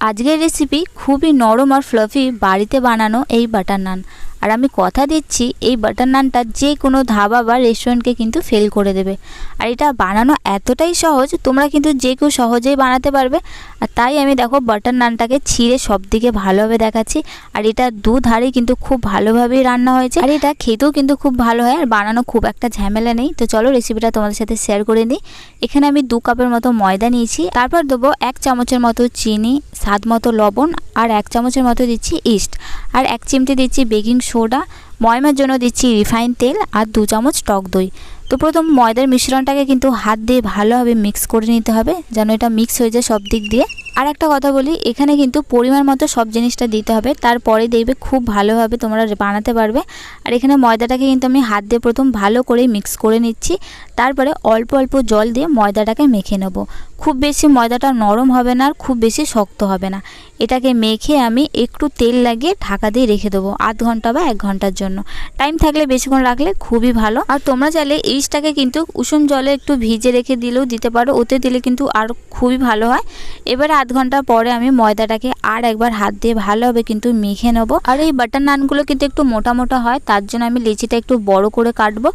আজকের রেসিপি খুবই নরম আর ফ্লাফি বাড়িতে বানানো এই বাটার নান আর আমি কথা দিচ্ছি, এই বাটার নানটা যে কোনো ধাবা বা রেস্টুরেন্টকে কিন্তু ফেল করে দেবে। আর এটা বানানো এতটাই সহজ, তোমরা কিন্তু যে কেউ সহজেই বানাতে পারবে। আর তাই আমি দেখো বাটার নানটাকে ছিঁড়ে সব দিকে ভালোভাবে দেখাচ্ছি। আর এটা দুধারে কিন্তু খুব ভালোভাবেই রান্না হয়েছে। আর এটা খেতেও কিন্তু খুব ভালো হয়, আর বানানো খুব একটা ঝামেলা নেই। তো চলো রেসিপিটা তোমাদের সাথে শেয়ার করে নিই। এখানে আমি দু কাপের মতো ময়দা নিয়েছি। তারপর দেবো এক চামচের মতো চিনি, স্বাদ মতো লবণ, আর এক চামচের মতো দিচ্ছি ইস্ট। আর এক চিমটি দিচ্ছি বেকিং সোডা ময়মার জন্য দিচ্ছি রিফাইন তেল আর দু চামচ টক দই। তো প্রথম ময়দার মিশ্রণটাকে কিন্তু হাত দিয়ে ভালোভাবে মিক্স করে নিতে হবে, যেন এটা মিক্স হয়ে যায় সব দিক দিয়ে। আর একটা কথা বলি, এখানে কিন্তু পরিমাণ মতো সব জিনিসটা দিতে হবে, তারপরে দেখবে খুব ভালোভাবে তোমরা বানাতে পারবে। আর এখানে ময়দাটাকে কিন্তু আমি হাত দিয়ে প্রথম ভালো করে মিক্স করে নিচ্ছি, তারপরে অল্প অল্প জল দিয়ে ময়দাটাকে মেখে নেব। খুব বেশি ময়দাটা নরম হবে না, আর খুব বেশি শক্ত হবে না। এটাকে মেখে আমি একটু তেল লাগিয়ে ঢাকা দিয়ে রেখে দেবো, আধ ঘণ্টা বা এক ঘণ্টার জন্য। টাইম থাকলে বেশিক্ষণ রাখলে খুবই ভালো। আর তোমরা চাইলে ইস্টটাকে কিন্তু উষুম জলে একটু ভিজে রেখে দিলেও দিতে পারো। ওতে দিলে কিন্তু আর খুবই ভালো হয়। এবারে আধ ঘণ্টা পরে আমি ময়দাটাকে আর একবার হাত দিয়ে ভালোভাবে কিন্তু মেখে নেব। আর এই বাটার নানগুলো কিন্তু একটু মোটা মোটা হয়, তার জন্য আমি লিচিটা একটু বড় করে কাটবো।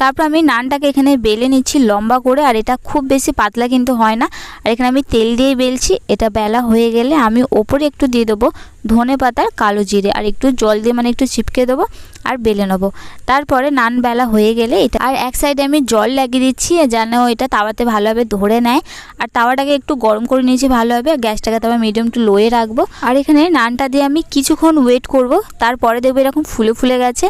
তারপর আমি নানটাকে এখানে বেলে নিচ্ছি লম্বা করে, আর এটা খুব বেশি পাতলা কিন্তু হয় না। আর এখানে আমি তেল দিয়ে বেলছি, এটা বেলা হয়ে গেলে আমি ওপরে একটু দিয়ে দেবো ধনে পাতার কালো জিরে, আর একটু জল দিয়ে মানে একটু চিপকে দেবো আর বেলে নেব। তারপরে নান বেলা হয়ে গেলে এটা, আর এক সাইডে আমি জল লাগিয়ে দিচ্ছি, যেন এটা তাওয়াতে ভালোভাবে ধরে নেয়। আর তাওয়াটাকে একটু গরম করে নিয়েছি ভালোভাবে গ্যাসটাকে তারপর মিডিয়াম টু লোয়ে রাখব। আর এখানে নানটা দিয়ে আমি কিছুক্ষণ ওয়েট করব, তারপরে দেখব এরকম ফুলে ফুলে গেছে।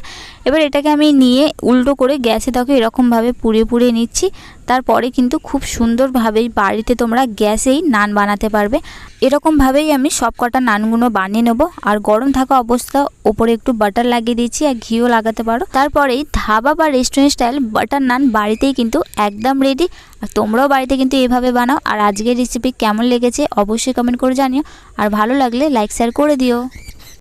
এবার এটাকে আমি নিয়ে উল্টো করে গ্যাসে তাকে এরকমভাবে পুড়িয়ে পুড়িয়ে নিচ্ছি। তারপরে কিন্তু খুব সুন্দরভাবেই বাড়িতে তোমরা গ্যাসেই নান বানাতে পারবে। এরকমভাবেই আমি সব কটা নানগুলো বানিয়ে নেব। আর গরম থাকা অবস্থা, ওপরে একটু বাটার লাগিয়ে দিচ্ছি আর ঘিও লাগাতে পারো। তারপরেই ধাবা বা রেস্টুরেন্ট স্টাইল বাটার নান বাড়িতেই কিন্তু একদম রেডি আর তোমরাও বাড়িতে কিন্তু এভাবে বানাও। আর আজকের রেসিপি কেমন লেগেছে অবশ্যই কমেন্ট করে জানিও। আর ভালো লাগলে লাইক শেয়ার করে দিও।